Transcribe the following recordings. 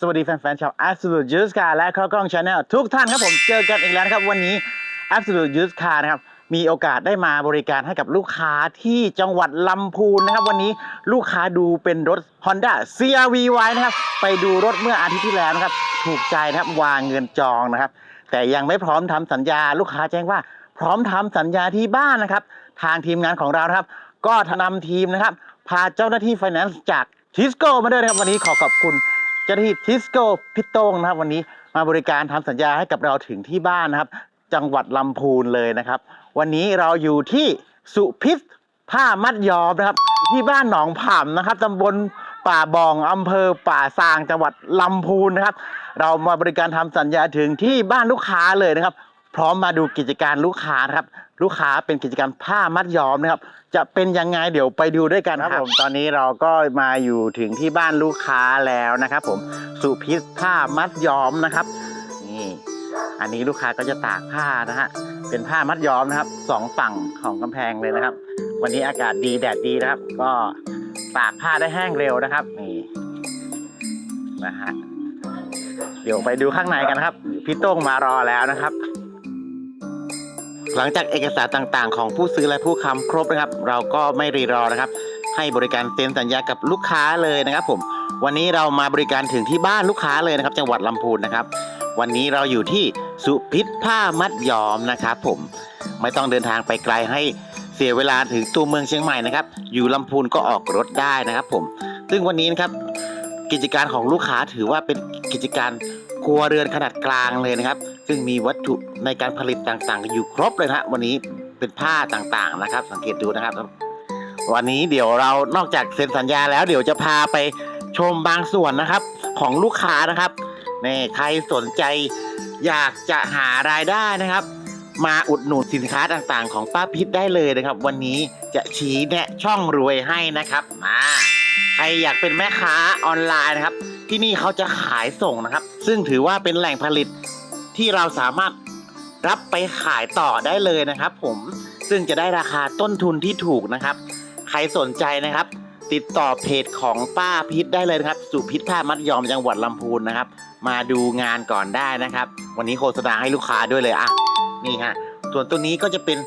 สวัสดีแฟนๆชาว Absolute Juice Car และข้าวกล้อง Channel ทุกท่านครับผมเจอกันอีกแล้วนะครับ วันนี้ Absolute Juice Car นะครับมีโอกาสได้มาบริการให้กับลูกค้าที่จังหวัดลำพูนนะครับ วันนี้ลูกค้าดูเป็นรถ Honda CRV ไว้นะครับ ไปดูรถเมื่ออาทิตย์ที่แล้วนะครับ ถูกใจนะครับวางเงินจองนะครับ แต่ยังไม่พร้อมทำสัญญาลูกค้าแจ้งว่า พร้อมทำสัญญาที่บ้านนะครับ ทางทีมงานของเรานะครับ ก็นำทีมนะครับ พาเจ้าหน้าที่ไฟแนนซ์จากทิสโก้มาด้วยนะครับวันนี้ขอขอบคุณ เจ้าหน้าที่ทิสโก้พิโต้งนะครับ วันนี้มาบริการทำสัญญาให้กับเราถึงที่บ้านนะครับ จังหวัดลำพูนเลยนะครับ วันนี้เราอยู่ที่สุพิษผ้ามัดยอมนะครับ ที่บ้านหนองผ่ำนะครับตำบลป่าบองอำเภอป่าซางจังหวัดลำพูนนะครับ เรามาบริการทำสัญญาถึงที่บ้านลูกค้าเลยนะครับ พร้อมมาดูกิจการลูกค้านะครับ ลูกค้าเป็นกิจการผ้ามัดย้อมนะครับ จะเป็นยังไงเดี๋ยวไปดูด้วยกันครับผมตอนนี้เราก็มาอยู่ถึงที่บ้านลูกค้าแล้วนะครับ ผมสุพิษผ้ามัดย้อมนะครับนี่อันนี้ลูกค้าก็จะตากผ้านะฮะเป็นผ้ามัดย้อมนะครับสองฝั่งของกำแพงเลยนะครับ วันนี้อากาศดีแดดดีนะครับ ก็ตากผ้าได้แห้งเร็วนะครับนี่นะฮะเดี๋ยวไปดูข้างในกันนะครับพี่โต้งมารอแล้วนะครับ หลังจากเอกสารต่างๆ ของผู้ซื้อและผู้ค้ำครบนะครับ เราก็ไม่รีรอนะครับ ให้บริการเซ็นสัญญากับลูกค้าเลยนะครับ ผม วันนี้เรามาบริการถึงที่บ้านลูกค้าเลยนะครับ จังหวัดลำพูนนะครับ วันนี้เราอยู่ที่สุพิษผ้ามัดย้อมนะครับ ผมไม่ต้องเดินทางไปไกลให้เสียเวลาถึงตัวเมืองเชียงใหม่นะครับ อยู่ลำพูนก็ออกรถได้นะครับ ผม ซึ่งวันนี้นะครับกิจการของลูกค้าถือว่าเป็นกิจการ ครัวเรือนขนาดกลางเลยนะครับ ซึ่งมีวัตถุในการผลิตต่างๆ อยู่ครบเลยนะฮะวันนี้เป็นผ้าต่างๆนะครับ สังเกตดูนะครับ วันนี้เดี๋ยวเรานอกจากเซ็นสัญญาแล้วเดี๋ยวจะพาไปชมบางส่วนนะครับ ของลูกค้านะครับนี่ใครสนใจอยากจะหารายได้นะครับ มาอุดหนุนสินค้าต่างๆ ของป้าพิษได้เลยนะครับ วันนี้จะชี้แนะช่องรวยให้นะครับมาใครอยากเป็นแม่ค้าออนไลน์นะครับ ที่นี่เขาจะขายส่งนะครับ ซึ่งถือว่าเป็นแหล่งผลิตที่เราสามารถรับไปขายต่อได้เลยนะครับ ผมซึ่งจะได้ราคาต้นทุนที่ถูกนะครับ ใครสนใจนะครับ ติดต่อเพจของป้าพิษได้เลยนะครับ สุพิษผ้ามัดยอมจังหวัดลำพูนนะครับ มาดูงานก่อนได้นะครับ วันนี้โฆษณาให้ลูกค้าด้วยเลยอะนี่ฮะส่วนตัวนี้ก็จะเป็น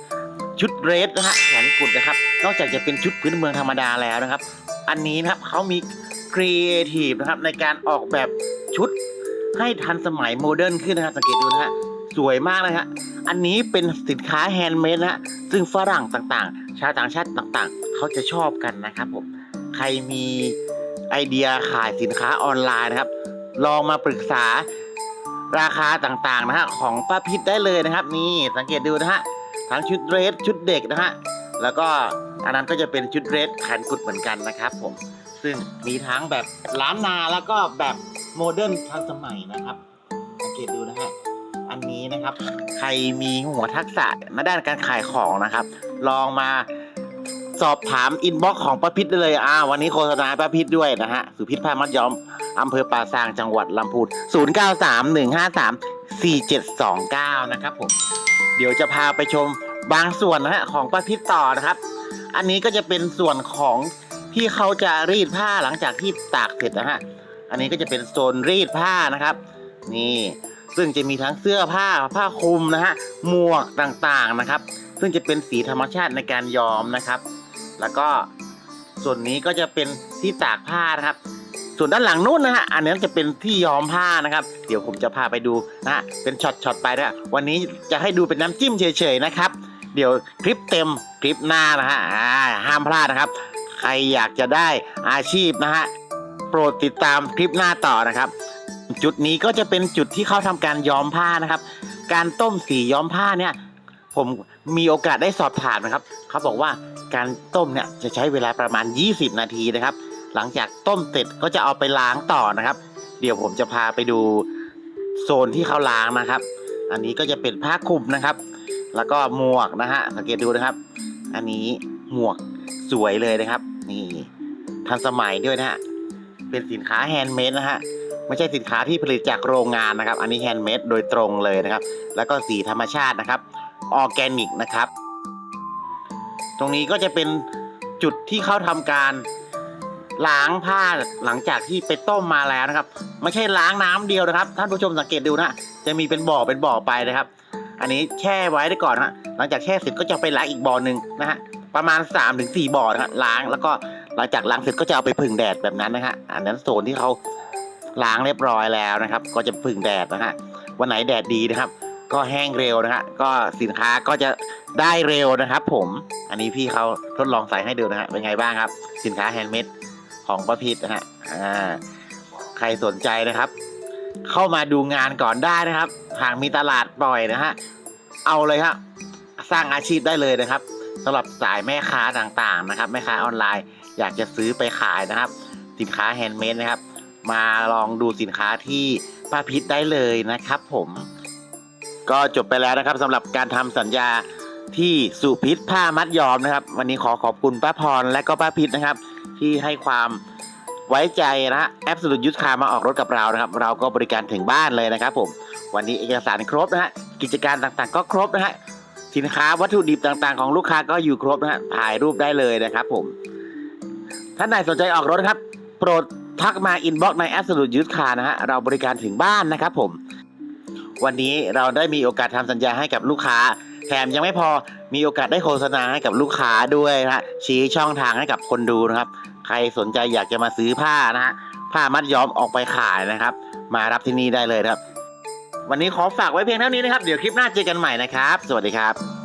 ชุดเรสนะฮะแขนกุดนะครับ นอกจากจะเป็นชุดพื้นเมืองธรรมดาแล้วนะครับ อันนี้นะครับเขามี ครีเอทีฟนะครับในการออกแบบชุดให้ทันสมัยโมเดิร์นขึ้นนะครับสังเกตดูนะฮะสวยมากนะฮะอันนี้เป็นสินค้าแฮนด์เมดนะฮะซึ่งฝรั่งต่างๆ ชาวต่างชาติต่างๆ เขาจะชอบกันนะครับผมใครมีไอเดียขายสินค้าออนไลน์นะครับ ลองมาปรึกษาราคาต่างๆนะฮะของป้าพิษได้เลยนะครับ นี่สังเกตดูนะฮะทั้งชุดเดรสชุดเด็กนะฮะแล้วก็ อันนั้นก็จะเป็นชุดเรสแขนกุดเหมือนกันนะครับผมซึ่งมีทั้งแบบล้านนาแล้วก็แบบโมเดิร์นทันสมัยนะครับสังเกตดูนะฮะอันนี้นะครับ ใครมีหัวทักษะในด้านการขายของนะครับ ลองมาสอบถามอินบ็อกของป้าพิษได้เลยอ่าวันนี้โฆษณาป้าพิษด้วยนะฮะสุพิษผ้ามัดย้อมอำเภอป่าซางจังหวัดลำพูน0931534729 นะครับผม เดี๋ยวจะพาไปชมบางส่วนนะฮะของป้าพิษต่อนะครับ อันนี้ก็จะเป็นส่วนของที่เขาจะรีดผ้าหลังจากที่ตากเสร็จนะฮะ อันนี้ก็จะเป็นโซนรีดผ้านะครับ นี่ซึ่งจะมีทั้งเสื้อผ้าผ้าคลุมนะฮะหมวกต่างๆนะครับ ซึ่งจะเป็นสีธรรมชาติในการย้อมนะครับ แล้วก็ส่วนนี้ก็จะเป็นที่ตากผ้านะครับ ส่วนด้านหลังนู้นนะฮะอันนี้จะเป็นที่ย้อมผ้านะครับ เดี๋ยวผมจะพาไปดูนะฮะเป็นช็อตๆไปนะวันนี้จะให้ดูเป็นน้ำจิ้มเฉยๆนะครับ เดี๋ยวคลิปเต็มคลิปหน้านะฮะห้ามพลาดนะครับ ใครอยากจะได้อาชีพนะฮะโปรดติดตามคลิปหน้าต่อนะครับ จุดนี้ก็จะเป็นจุดที่เขาทำการย้อมผ้านะครับ การต้มสีย้อมผ้าเนี่ยผมมีโอกาสได้สอบถามนะครับ เขาบอกว่าการต้มเนี่ยจะใช้เวลาประมาณ 20 นาทีนะครับ หลังจากต้มเสร็จก็จะเอาไปล้างต่อนะครับ เดี๋ยวผมจะพาไปดูโซนที่เขาล้างนะครับ อันนี้ก็จะเป็นผ้าคลุมนะครับ แล้วก็หมวกนะฮะสังเกตดูนะครับ อันนี้หมวกสวยเลยนะครับ นี่ทันสมัยด้วยนะฮะเป็นสินค้าแฮนด์เมดนะฮะไม่ใช่สินค้าที่ผลิตจากโรงงานนะครับ อันนี้แฮนด์เมดโดยตรงเลยนะครับ แล้วก็สีธรรมชาตินะครับออร์แกนิกนะครับ ตรงนี้ก็จะเป็นจุดที่เขาทำการล้างผ้าหลังจากที่ไปต้มมาแล้วนะครับ ไม่ใช่ล้างน้ำเดียวนะครับ ท่านผู้ชมสังเกตดูนะ จะมีเป็นบ่อเป็นบ่อไปนะครับ อันนี้แช่ไว้ได้ก่อนนะหลังจากแช่เสร็จก็จะไปล้างอีกบ่อหนึ่งนะฮะประมาณ3าถึงสบ่อนะฮะล้างแล้วก็หลังจากล้างเสร็จก็จะเอาไปผึ่งแดดแบบนั้นนะฮะอันนั้นโซนที่เขาล้างเรียบร้อยแล้วนะครับ ก็จะผึ่งแดดนะฮะวันไหนแดดดีนะครับ ก็แห้งเร็วนะฮะก็สินค้าก็จะได้เร็วนะครับผมอันนี้พี่เขาทดลองใส่ให้ดูนะฮะเป็นไงบ้างครับ สินค้าแฮนด์เมดของประพิษนะฮะอ่าใครสนใจนะครับ เข้ามาดูงานก่อนได้นะครับ หากมีตลาดปล่อยนะฮะเอาเลยครับสร้างอาชีพได้เลยนะครับสำหรับสายแม่ค้าต่างๆนะครับแม่ค้าออนไลน์อยากจะซื้อไปขายนะครับ สินค้าแฮนด์เมดนะครับ มาลองดูสินค้าที่ป้าพิษได้เลยนะครับ ผมก็จบไปแล้วนะครับสำหรับการทำสัญญาที่สุพิษผ้ามัดยอมนะครับ วันนี้ขอขอบคุณป้าพรและก็ป้าพิษนะครับ ที่ให้ความ ไว้ใจนะแอปสุดยุทธคามาออกรถกับเรานะครับ เราก็บริการถึงบ้านเลยนะครับผม วันนี้เอกสารครบนะฮะ กิจการต่างๆ ก็ครบนะฮะ สินค้าวัตถุดิบต่างๆ ของลูกค้าก็อยู่ครบนะฮะ ถ่ายรูปได้เลยนะครับผม ท่านใดสนใจออกรถครับ โปรดทักมาอินบ็อกในแอปสุดยุทธคานะฮะ เราบริการถึงบ้านนะครับผม วันนี้เราได้มีโอกาสทำสัญญาให้กับลูกค้า แถมยังไม่พอ มีโอกาสได้โฆษณาให้กับลูกค้าด้วยนะฮะชี้ช่องทางให้กับคนดูนะครับ ใครสนใจอยากจะมาซื้อผ้านะฮะผ้ามัดย้อมออกไปขายนะครับ มารับที่นี่ได้เลยครับ วันนี้ขอฝากไว้เพียงเท่านี้นะครับ เดี๋ยวคลิปหน้าเจอกันใหม่นะครับ สวัสดีครับ